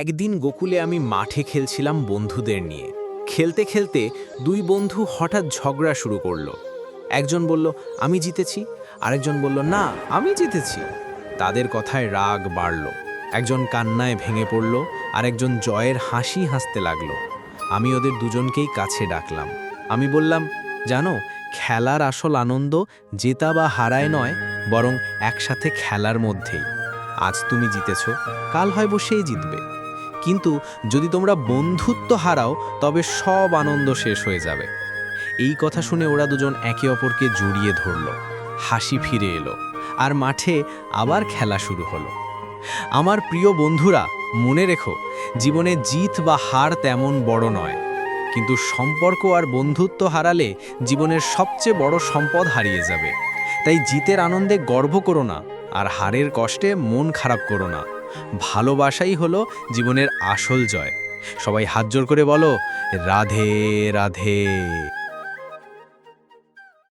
একদিন গোকুলে আমি মাঠে খেলছিলাম বন্ধুদের নিয়ে। খেলতে খেলতে দুই বন্ধু হঠাৎ ঝগড়া শুরু করল। একজন বলল, আমি জিতেছি। আরেকজন বলল, না, আমি জিতেছি। তাদের কথায় রাগ বাড়ল। একজন কান্নায় ভেঙে পড়ল, আরেকজন জয়ের হাসি হাসতে লাগল। আমি ওদের দুজনকেই কাছে ডাকলাম। আমি বললাম, জানো, খেলার আসল আনন্দ জেতা বা হারায় নয়, বরং একসাথে খেলার মধ্যেই। আজ তুমি জিতেছ, কাল হয় বসেই জিতবে। কিন্তু যদি তোমরা বন্ধুত্ব হারাও, তবে সব আনন্দ শেষ হয়ে যাবে। এই কথা শুনে ওরা দুজন একে অপরকে জড়িয়ে ধরল। হাসি ফিরে এলো আর মাঠে আবার খেলা শুরু হলো। আমার প্রিয় বন্ধুরা, মনে রেখো, জীবনে জিত বা হার তেমন বড় নয়। কিন্তু সম্পর্ক আর বন্ধুত্ব হারালে জীবনের সবচেয়ে বড় সম্পদ হারিয়ে যাবে। তাই জিতের আনন্দে গর্ব করো না আর হারের কষ্টে মন খারাপ করো না। ভালোবাসাই হলো জীবনের আসল জয়। সবাই হাত জোর করে বলো রাধে রাধে।